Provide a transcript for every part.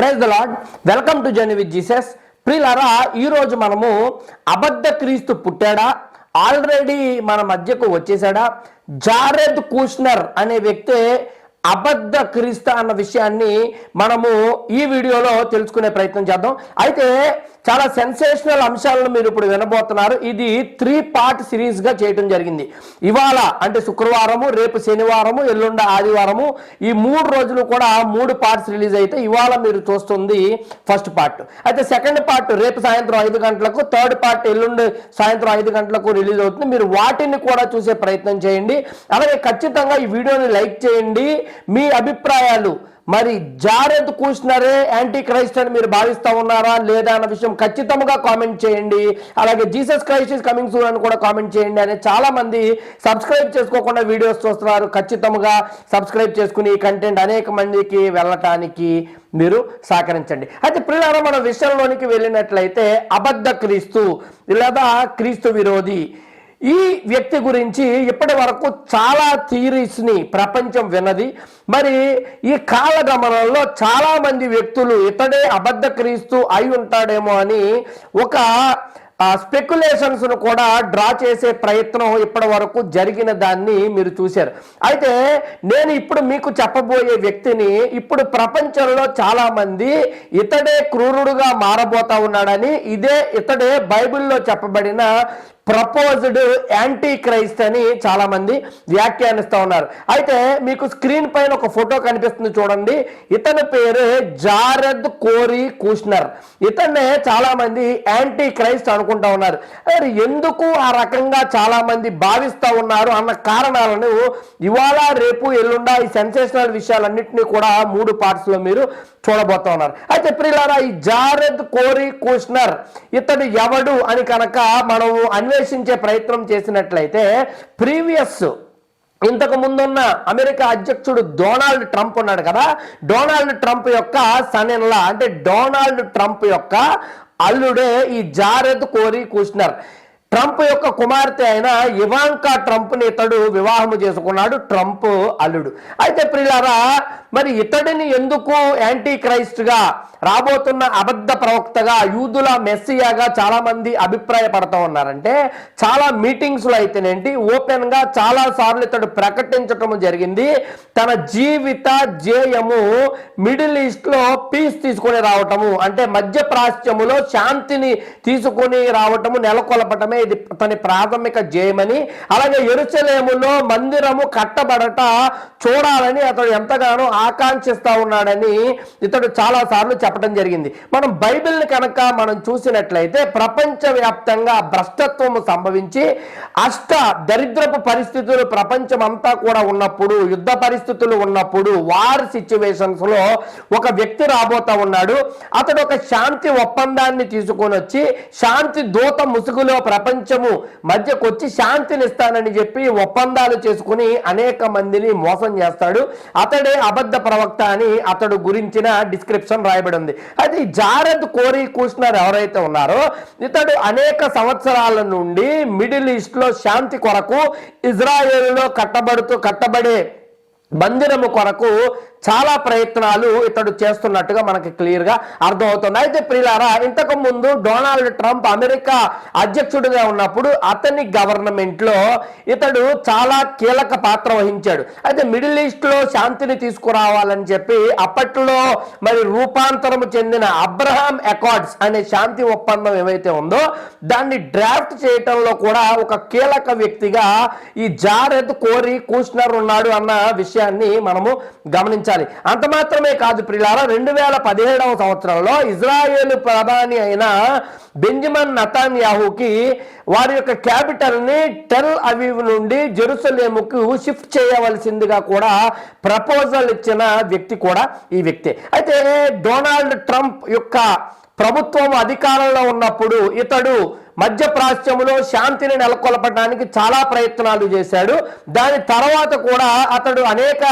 Praise the lord welcome to journey with Jesus ప్రియులారా ఈరోజు మనము అబద్ధ క్రీస్తు పుట్టాడా? ఆల్రెడీ మన మధ్యకు వచ్చేసాడా? జారెద్ కూష్నర్ అనే వ్యక్తి అబద్ధ క్రీస్తు అన్న విషయాన్ని మనము ఈ వీడియోలో తెలుసుకునే ప్రయత్నం చేద్దాం. అయితే చాలా సెన్సేషనల్ అంశాలను మీరు ఇప్పుడు వినబోతున్నారు. ఇది త్రీ పార్ట్ సిరీస్గా జరిగింది. ఇవాళ అంటే శుక్రవారము రేపు శనివారము ఎల్లుండ ఆదివారము ఈ మూడు రోజులు కూడా మూడు పార్ట్స్ రిలీజ్ అయితే ఇవాళ మీరు చూస్తుంది ఫస్ట్ పార్ట్ అయితే సెకండ్ పార్ట్ రేపు సాయంత్రం ఐదు గంటలకు థర్డ్ పార్ట్ ఎల్లుండి సాయంత్రం ఐదు గంటలకు రిలీజ్ అవుతుంది. మీరు వాటిని కూడా చూసే ప్రయత్నం చేయండి. అలాగే ఖచ్చితంగా ఈ వీడియోని లైక్ చేయండి. మీ అభిప్రాయాలు మరి జారెద్ కూర్చున్నారే యాంటీ క్రైస్ట్ అని మీరు భావిస్తా ఉన్నారా లేదా అన్న విషయం ఖచ్చితంగా కామెంట్ చేయండి. అలాగే Jesus Christ is coming soon అని కూడా కామెంట్ చేయండి అని చాలా మంది సబ్స్క్రైబ్ చేసుకోకుండా వీడియోస్ చూస్తున్నారు. ఖచ్చితంగా సబ్స్క్రైబ్ చేసుకుని ఈ కంటెంట్ అనేక మందికి వెళ్ళటానికి మీరు సహకరించండి. అయితే పిల్లల మన విషయంలోనికి వెళ్ళినట్లయితే అబద్ధ క్రీస్తు లేదా క్రీస్తు విరోధి ఈ వ్యక్తి గురించి ఇప్పటి వరకు చాలా థీరీస్ని ప్రపంచం విన్నది. మరి ఈ కాలగమనంలో చాలామంది వ్యక్తులు ఇతడే అబద్ధ క్రీస్తు అయి ఉంటాడేమో అని ఒక స్పెక్యులేషన్స్ను కూడా డ్రా చేసే ప్రయత్నం ఇప్పటి వరకు జరిగిన దాన్ని మీరు చూశారు. అయితే నేను ఇప్పుడు మీకు చెప్పబోయే వ్యక్తిని ఇప్పుడు ప్రపంచంలో చాలామంది ఇతడే క్రూరుడుగా మారబోతా ఉన్నాడని ఇదే ఇతడే బైబిల్లో చెప్పబడిన ప్రపోజ్డ్ యాంటీ క్రైస్ట్ అని చాలా మంది వ్యాఖ్యానిస్తూ ఉన్నారు. అయితే మీకు స్క్రీన్ పైన ఒక ఫోటో కనిపిస్తుంది చూడండి. ఇతని పేరు జారద్ కోరి కూష్నర్ ఇతన్నే చాలా మంది యాంటీ క్రైస్ట్ అనుకుంటా ఉన్నారు. ఎందుకు ఆ రకంగా చాలా మంది భావిస్తూ ఉన్నారు అన్న కారణాలను ఇవాళ రేపు ఎల్లుండా ఈ సెన్సేషనల్ విషయాలన్నింటినీ కూడా మూడు పార్ట్స్లో మీరు చూడబోతా ఉన్నారు. అయితే ప్రియులారా ఈ జారద్ కోరి కూష్నర్ ఇతడు ఎవడు అని కనుక మనం అన్వేషించే ప్రయత్నం చేసినట్లయితే ప్రీవియస్ ఇంతకు ముందున్న అమెరికా అధ్యక్షుడు డొనాల్డ్ ట్రంప్ ఉన్నాడు కదా. డొనాల్డ్ ట్రంప్ యొక్క సనెన్లా అంటే డొనాల్డ్ ట్రంప్ యొక్క అల్లుడే ఈ జారెద్ కోరి కూష్నర్ ట్రంప్ యొక్క కుమార్తె అయిన ఇవాంకా ట్రంప్ని ఇతడు వివాహము చేసుకున్నాడు. ట్రంప్ అల్లుడు. అయితే ప్రియులారా మరి ఇతడిని ఎందుకు యాంటీ క్రైస్ట్గా రాబోతున్న అబద్ధ ప్రవక్తగా యూదుల మెస్సియాగా చాలామంది అభిప్రాయపడుతూ అభిప్రాయపడతా ఉన్నారంటే చాలా మీటింగ్స్లో అయితేనేంటి ఓపెన్గా చాలాసార్లు చాలా సార్లు ఇతడు ప్రకటించటం జరిగింది. తన జీవిత జేయము మిడిల్ ఈస్ట్లో పీస్ తీసుకొని రావటము అంటే మధ్య ప్రాచ్యములో శాంతిని తీసుకొని రావటము నెలకొల్పటమే ఇది తన ప్రాథమిక జయమని అలాగే ఎరుచలేములో మందిరము కట్టబడట చూడాలని అతడు ఎంతగానో ఆకాంక్షిస్తూ ఉన్నాడని ఇతడు చాలా సార్లు చెప్పడం జరిగింది. మనం బైబిల్ని కనుక మనం చూసినట్లయితే ప్రపంచవ్యాప్తంగా భ్రష్టత్వము సంభవించి అష్ట దరిద్రపు పరిస్థితులు ప్రపంచం అంతా కూడా ఉన్నప్పుడు యుద్ధ పరిస్థితులు ఉన్నప్పుడు వార్ సిచ్యువేషన్స్లో ఒక వ్యక్తి రాబోతా ఉన్నాడు. అతడు ఒక శాంతి ఒప్పందాన్ని తీసుకొని వచ్చి శాంతి దూత ముసుగులో ప్రపంచము మధ్యకు వచ్చి చెప్పి ఒప్పందాలు చేసుకుని అనేక మందిని మోసం చేస్తాడు. అతడే అబద్ధ ప్రవక్త అని అతడు గురించిన డిస్క్రిప్షన్ రాయబడి ఉంది అయితే జారద్ కోరి కూష్నర్ ఎవరైతే ఉన్నారో ఇతడు అనేక సంవత్సరాల నుండి మిడిల్ ఈస్ట్లో శాంతి కొరకు ఇజ్రాయేల్లో కట్టబడుతూ కట్టబడే మందిరము కొరకు చాలా ప్రయత్నాలు ఇతడు చేస్తున్నట్టుగా మనకి క్లియర్గా అర్థమవుతుంది. అయితే ప్రియులారా ఇంతకు ముందు డొనాల్డ్ ట్రంప్ అమెరికా అధ్యక్షుడిగా ఉన్నప్పుడు అతని గవర్నమెంట్లో ఇతడు చాలా కీలక పాత్ర వహించాడు. అయితే మిడిల్ ఈస్ట్లో శాంతిని తీసుకురావాలని చెప్పి అప్పట్లో మరి రూపాంతరము చెందిన అబ్రహాం అకార్డ్స్ అనే శాంతి ఒప్పందం ఏవైతే ఉందో దాన్ని డ్రాఫ్ట్ చేయటంలో కూడా ఒక కీలక వ్యక్తిగా ఈ జారెద్ కోరి కూష్నర్ ఉన్నాడు అన్న విషయాన్ని మనము గమనించాలి అంత మాత్రమే కాదు ప్రిలారా రెండు వేల పదిహేడవ సంవత్సరంలో ఇజ్రాయేల్ ప్రధాని అయిన బెంజమిన్ నతాన్యాహుకి వారి యొక్క క్యాపిటల్ని టెల్ అవీవ్ నుండి జెరూసలేముకు షిఫ్ట్ చేయవలసిందిగా కూడా ప్రపోజల్ ఇచ్చిన వ్యక్తి కూడా ఈ వ్యక్తి. అయితే డొనాల్డ్ ట్రంప్ యొక్క ప్రభుత్వం అధికారంలో ఉన్నప్పుడు ఇతడు మధ్య ప్రాచ్యములో శాంతిని నెలకొల్పడానికి చాలా ప్రయత్నాలు చేశాడు. దాని తర్వాత కూడా అతడు అనేక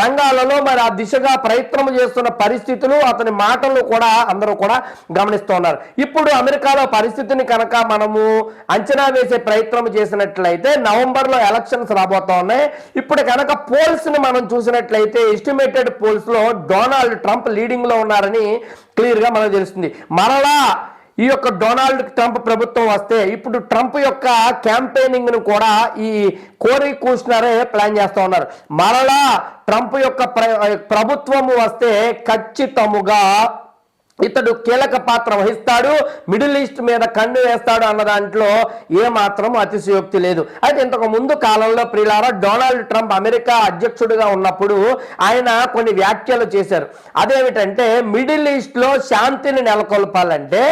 రంగాలలో మరి ఆ దిశగా ప్రయత్నం చేస్తున్న పరిస్థితులు అతని మాటలు కూడా అందరూ కూడా గమనిస్తూ ఉన్నారు. ఇప్పుడు అమెరికాలో పరిస్థితిని కనుక మనము అంచనా వేసే ప్రయత్నం చేసినట్లయితే నవంబర్లో ఎలక్షన్స్ రాబోతా ఉన్నాయి. ఇప్పుడు కనుక పోల్స్ని మనం చూసినట్లయితే ఎస్టిమేటెడ్ పోల్స్లో డొనాల్డ్ ట్రంప్ లీడింగ్లో ఉన్నారని క్లియర్గా మనకు తెలుస్తుంది. మరలా ఈ యొక్క డొనాల్డ్ ట్రంప్ ప్రభుత్వం వస్తే ఇప్పుడు ట్రంప్ యొక్క క్యాంపెయినింగ్ను కూడా ఈ కోరి కూర్చున్నారే ప్లాన్ చేస్తూ ఉన్నారు. మరలా ట్రంప్ యొక్క ప్ర- ప్రభుత్వము వస్తే ఖచ్చితముగా ఇతడు కీలక పాత్ర వహిస్తాడు మిడిల్ ఈస్ట్ మీద కన్ను వేస్తాడు అన్న దాంట్లో ఏమాత్రం అతిశయోక్తి లేదు. అయితే ఇంతకు ముందు కాలంలో ప్రియులారా డొనాల్డ్ ట్రంప్ అమెరికా అధ్యక్షుడిగా ఉన్నప్పుడు ఆయన కొన్ని వ్యాఖ్యలు చేశారు. అదేమిటంటే మిడిల్ ఈస్ట్లో శాంతిని నెలకొల్పాలంటే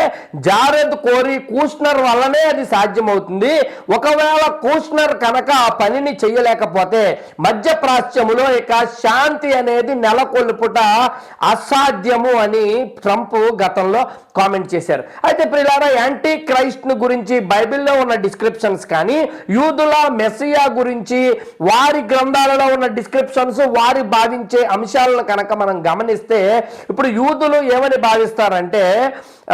జారెద్ కోరి కూష్నర్ వల్లనే అది సాధ్యమవుతుంది. ఒకవేళ కూష్నర్ కనుక ఆ పనిని చేయలేకపోతే మధ్య ప్రాచ్యములో ఇక శాంతి అనేది నెలకొల్పుట అసాధ్యము అని ట్రంప్ గతంలో కామెంట్ చేశారు. అయితే ప్రిలారా యాంటీ క్రైస్ట్ గురించి బైబిల్లో ఉన్న డిస్క్రిప్షన్స్ కానీ యూదుల మెస్సియా గురించి వారి గ్రంథాలలో ఉన్న డిస్క్రిప్షన్స్ వారి భావించే అంశాలను కనుక మనం గమనిస్తే ఇప్పుడు యూదులు ఏమని భావిస్తారంటే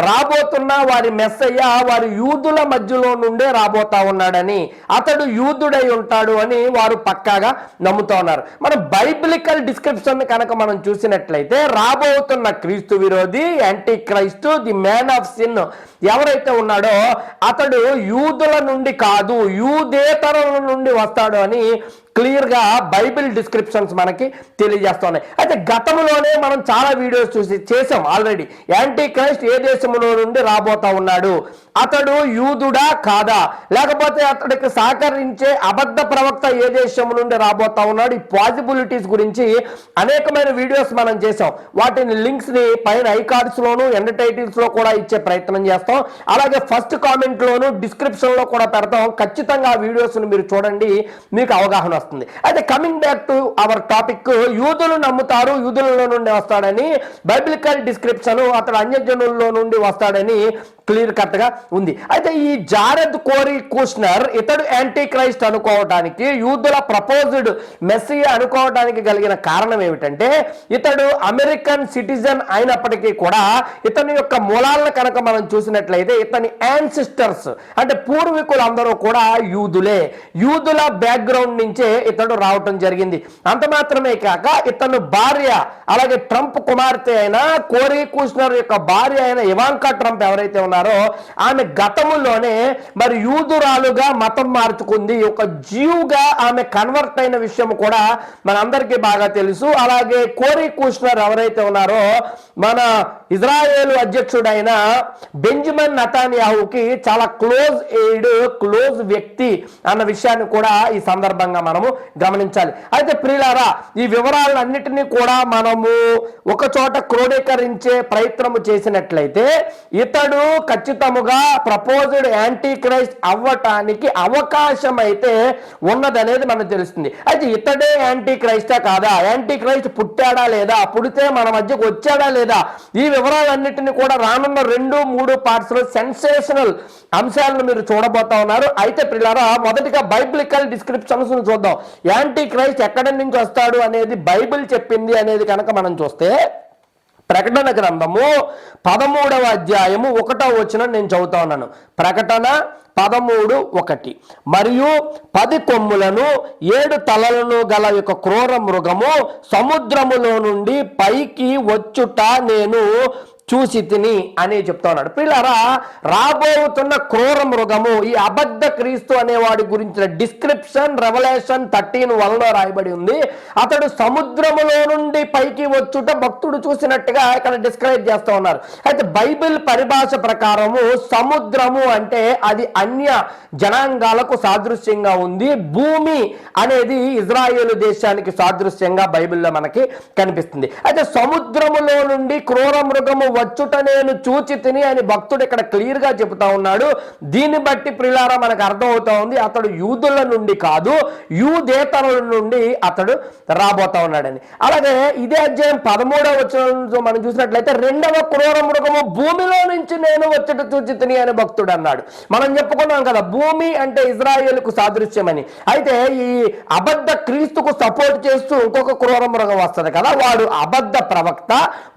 రాబోతున్న వారి మెస్సయ్య వారి యూదుల మధ్యలో నుండే రాబోతా ఉన్నాడని అతడు యూదుడై ఉంటాడు అని వారు పక్కాగా నమ్ముతా ఉన్నారు. మన బైబిలికల్ డిస్క్రిప్షన్ కనుక మనం చూసినట్లయితే రాబోతున్న క్రీస్తు విరోధి anti Christ the man of sin ఎవరైతే ఉన్నాడో అతడు యూదుల నుండి కాదు యూదేతరుల నుండి వస్తాడు అని క్లియర్గా బైబిల్ డిస్క్రిప్షన్స్ మనకి తెలియజేస్తున్నాయి. అయితే గతంలోనే మనం చాలా వీడియోస్ చూసి చేసాం ఆల్రెడీ. యాంటీ క్రైస్ట్ ఏ దేశంలో నుండి రాబోతా ఉన్నాడు? అతడు యూదుడా కాదా? లేకపోతే అతడికి సహకరించే అబద్ధ ప్రవక్త ఏ దేశం నుండి రాబోతా ఉన్నాడు? ఈ పాసిబిలిటీస్ గురించి అనేకమైన వీడియోస్ మనం చేసాం. వాటిని లింక్స్ని పైన ఐ కార్డ్స్ లోను ఎండ్ టైటిల్స్లో కూడా ఇచ్చే ప్రయత్నం చేస్తాం. అలాగే ఫస్ట్ కామెంట్ లోను డిస్క్రిప్షన్లో కూడా పెడతాం. ఖచ్చితంగా ఆ వీడియోస్ మీరు చూడండి. మీకు అవగాహన వస్తుంది. అయితే coming back to our topic యూదులు నమ్ముతారు యూదులలో నుండి వస్తాడని బైబిలికల్ డిస్క్రిప్షన్ అతడు అన్యజనుల్లో నుండి వస్తాడని క్లియర్ కట్గా ఉంది. అయితే ఈ జారెద్ కోరి కూస్నర్ ఇతడు యాంటీ క్రైస్ట్ అనుకోవటానికి యూదుల ప్రపోజ్డ్ మెస్సీ అనుకోవడానికి కలిగిన కారణం ఏమిటంటే ఇతడు అమెరికన్ సిటిజన్ అయినప్పటికీ కూడా ఇతని యొక్క మూలాలను కనుక మనం చూసినట్లయితే ఇతని యాన్సిస్టర్స్ అంటే పూర్వీకులు అందరూ కూడా యూదులే. యూదుల బ్యాక్గ్రౌండ్ నుంచే ఇతడు రావటం జరిగింది. అంత మాత్రమే కాక ఇతను భార్య అలాగే ట్రంప్ కుమార్తె అయిన కోరీ కూస్నర్ యొక్క భార్య అయిన ఇవాంకా ట్రంప్ ఎవరైతే ఉన్నారు ఆమె గతములోనే మరి యూదురాలుగా మతం మార్చుకుంది ఒక జీవుగా ఆమె కన్వర్ట్ అయిన విషయం కూడా మనందరికీ బాగా తెలుసు. అలాగే కోరి కూష్నర్ ఎవరైతే ఉన్నారో మన ఇజ్రాయేల్ అధ్యక్షుడైన బెంజమిన్ నతానియాహుకి చాలా క్లోజ్ ఎయిడ్ క్లోజ్ వ్యక్తి అన్న విషయాన్ని కూడా ఈ సందర్భంగా మనము గమనించాలి. అయితే ప్రియులారా ఈ వివరాలన్నిటినీ కూడా మనము ఒక చోట క్రోడీకరించే ప్రయత్నము చేసినట్లయితే ఇతడు ఖచ్చితముగా ప్రపోజ్డ్ యాంటీ క్రైస్ట్ అవ్వటానికి అవకాశం అయితే ఉన్నదనేది మనకు తెలుస్తుంది. అయితే ఇతడే యాంటీ క్రైస్టా కాదా? యాంటీ క్రైస్ట్ పుట్టాడా లేదా? పుడితే మన మధ్యకు వచ్చాడా లేదా? ఈ వివరాలన్నింటినీ కూడా రానున్న రెండు మూడు పార్ట్స్లో సెన్సేషనల్ అంశాలను మీరు చూడబోతా ఉన్నారు. అయితే పిల్లరా మొదటిగా బైబిలికల్ డిస్క్రిప్షన్స్ చూద్దాం. యాంటీ క్రైస్ట్ ఎక్కడి నుంచి వస్తాడు అనేది బైబిల్ చెప్పింది అనేది కనుక మనం చూస్తే ప్రకటన గ్రంథము పదమూడవ అధ్యాయము ఒకటో వచ్చిన నేను చదువుతా ఉన్నాను. ప్రకటన పదమూడు ఒకటి. మరియు పది కొమ్ములను ఏడు తలలను గల యొక్క క్రూర మృగము సముద్రములో నుండి పైకి వచ్చుట నేను చూసి తిని అని చెప్తా ఉన్నాడు. పిల్లరా రాబోతున్న క్రూర మృగము ఈ అబద్ధ క్రీస్తు అనేవాడి గురించిన డిస్క్రిప్షన్ రెవల్యూషన్ థర్టీన్ వన్లో రాయబడి ఉంది. అతడు సముద్రములో నుండి పైకి వచ్చుట భక్తుడు చూసినట్టుగా ఇక్కడ డిస్క్రైబ్ చేస్తూ ఉన్నారు. అయితే బైబిల్ పరిభాష ప్రకారము సముద్రము అంటే అది అన్య జనాంగాలకు సాదృశ్యంగా ఉంది. భూమి అనేది ఇజ్రాయేల్ దేశానికి సాదృశ్యంగా బైబిల్లో మనకి కనిపిస్తుంది. అయితే సముద్రములో నుండి క్రూర మృగము వచ్చుట నేను చూచి తిని అని భక్తుడు ఇక్కడ క్లియర్గా చెబుతా ఉన్నాడు. దీన్ని బట్టి ప్రిలారా మనకు అర్థం అవుతా ఉంది అతడు యూదుల నుండి కాదు యూదేతరుల నుండి అతడు రాబోతా ఉన్నాడని. అలాగే ఇదే అధ్యాయం పదమూడవ వచ్చిన మనం చూసినట్లయితే రెండవ క్రూర మృగము భూమిలో నుంచి నేను వచ్చుట చూచి తిని అని భక్తుడు అన్నాడు. మనం చెప్పుకున్నాం కదా భూమి అంటే ఇజ్రాయేల్కు సాదృశ్యమని. అయితే ఈ అబద్ధ క్రీస్తుకు సపోర్ట్ చేస్తూ ఇంకొక క్రూర మృగం వస్తుంది కదా వాడు అబద్ధ ప్రవక్త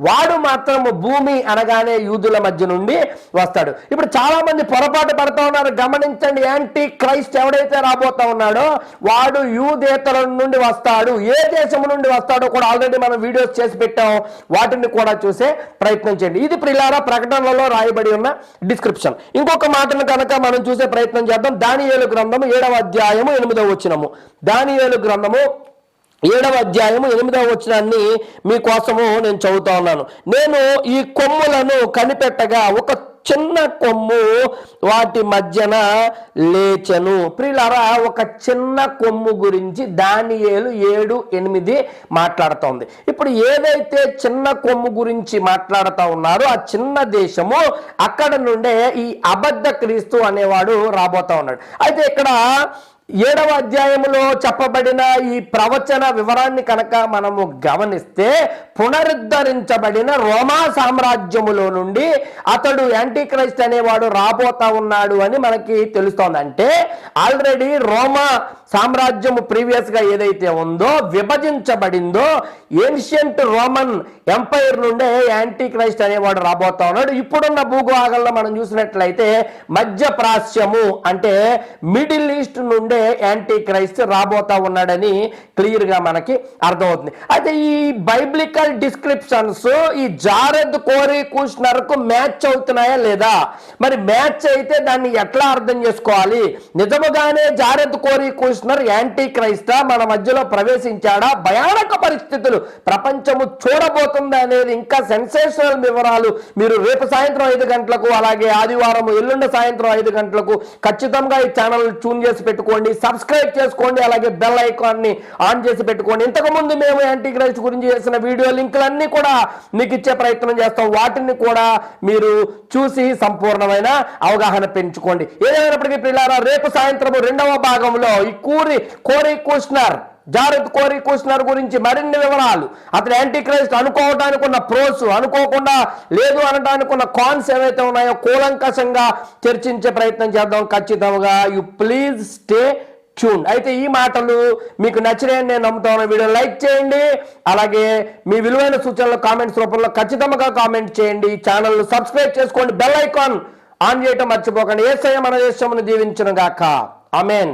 వాడు మాత్రం భూమి అనగానే యూదుల మధ్య నుండి వస్తాడు. ఇప్పుడు చాలా మంది పొరపాటు పడుతూ ఉన్నారు. గమనించండి యాంటీ క్రైస్ట్ ఎవడైతే రాబోతా ఉన్నాడో వాడు యూదేతల నుండి వస్తాడు ఏ దేశం నుండి వస్తాడో కూడా ఆల్రెడీ మనం వీడియోస్ చేసి పెట్టాం. వాటిని కూడా చూసే ప్రయత్నం చేయండి. ఇది ప్రిలారా ప్రకటనలలో రాయబడి ఉన్న డిస్క్రిప్షన్ ఇంకొక మాటను కనుక మనం చూసే ప్రయత్నం చేద్దాం. దానియేలు గ్రంథము ఏడవ అధ్యాయము ఎనిమిదవ వచ్చినము దానియేలు గ్రంథము ఏడవ అధ్యాయము ఎనిమిదవ వచనాన్ని మీకోసము నేను చదువుతా ఉన్నాను. నేను ఈ కొమ్ములను కనిపెట్టగా ఒక చిన్న కొమ్ము వాటి మధ్యన లేచెను. ప్రియులారా ఒక చిన్న కొమ్ము గురించి దానియేలు ఏడు ఎనిమిది మాట్లాడుతోంది. ఇప్పుడు ఏదైతే చిన్న కొమ్ము గురించి మాట్లాడుతూ ఉన్నారో ఆ చిన్న దేశము అక్కడ నుండే ఈ అబద్ధ క్రీస్తు అనేవాడు రాబోతా ఉన్నాడు. అయితే ఇక్కడ ఏడవ అధ్యాయములో చెప్పబడిన ఈ ప్రవచన వివరాన్ని కనుక మనము గమనిస్తే పునరుద్ధరించబడిన రోమా సామ్రాజ్యములో నుండి అతడు యాంటీ క్రైస్ట్ అనేవాడు రాబోతా ఉన్నాడు అని మనకి తెలుస్తోంది అంటే ఆల్రెడీ రోమా సామ్రాజ్యము ప్రీవియస్గా ఏదైతే ఉందో విభజించబడిందో ఏన్షియంట్ రోమన్ ఎంపైర్ నుండే యాంటీ క్రైస్ట్ అనేవాడు రాబోతా ఉన్నాడు. ఇప్పుడున్న భూభాగంలో మనం చూసినట్లయితే మధ్య ప్రాచ్యము అంటే మిడిల్ ఈస్ట్ నుండే యాంటీ క్రైస్ట్ రాబోతా ఉన్నాడని క్లియర్గా మనకి అర్థమవుతుంది. అయితే ఈ బైబ్లికల్ డిస్క్రిప్షన్స్ ఈ జారెద్ కోరి కూష్నర్కు మ్యాచ్ అవుతున్నాయా లేదా? మరి మ్యాచ్ అయితే దాన్ని ఎట్లా అర్థం చేసుకోవాలి? నిజముగానే జారెద్ కోరి కూష్నర్ యాంటీ క్రైస్తా మన మధ్యలో ప్రవేశించాడా? భయానక పరిస్థితులు. ప్రపంచము చూడబోతుందా అనేది ఇంకా సెన్సేషనల్ వివరాలు మీరు రేపు సాయంత్రం ఐదు గంటలకు అలాగే ఆదివారం ఎల్లుండి సాయంత్రం ఐదు గంటలకు ఖచ్చితంగా ఈ ఛానల్ ట్యూన్ చేసి పెట్టుకోండి. సబ్స్క్రైబ్ చేసుకోండి అలాగే బెల్ ఐకాన్ని ఆన్ చేసి పెట్టుకోండి. ఇంతకు ముందు మేము యాంటీ క్రైస్ట్ గురించి చేసిన వీడియో లింకులన్నీ కూడా మీకు ఇచ్చే ప్రయత్నం చేస్తాం. వాటిని కూడా మీరు చూసి సంపూర్ణమైన అవగాహన పెంచుకోండి. ఏదైనప్పటికీ పిల్లారా రేపు సాయంత్రం రెండవ భాగంలో ఈ కూరి కోరి కూష్నర్ జారెత్ కోరి కూష్నర్ గురించి మరిన్ని వివరాలు. అతను యాంటీ క్రైస్ట్ అనుకోవడానికి ఉన్న ప్రోస్ అనుకోకుండా లేదు అనడానికి ఉన్న కాన్స్ ఏవైతే ఉన్నాయో కూలంకషంగా చర్చించే ప్రయత్నం చేద్దాం. ఖచ్చితంగా యు ప్లీజ్ స్టే ట్యూన్ అయితే ఈ మాటలు మీకు నచ్చినాయని నేను నమ్ముతాను. వీడియో లైక్ చేయండి. అలాగే మీ విలువైన సూచనలు కామెంట్స్ రూపంలో ఖచ్చితంగా కామెంట్ చేయండి. ఛానల్ సబ్స్క్రైబ్ చేసుకోండి. బెల్ ఐకాన్ ఆన్ చేయటం మర్చిపోకండి. ఏసయ్య మన దేశమును దీవించను గాక అమెన్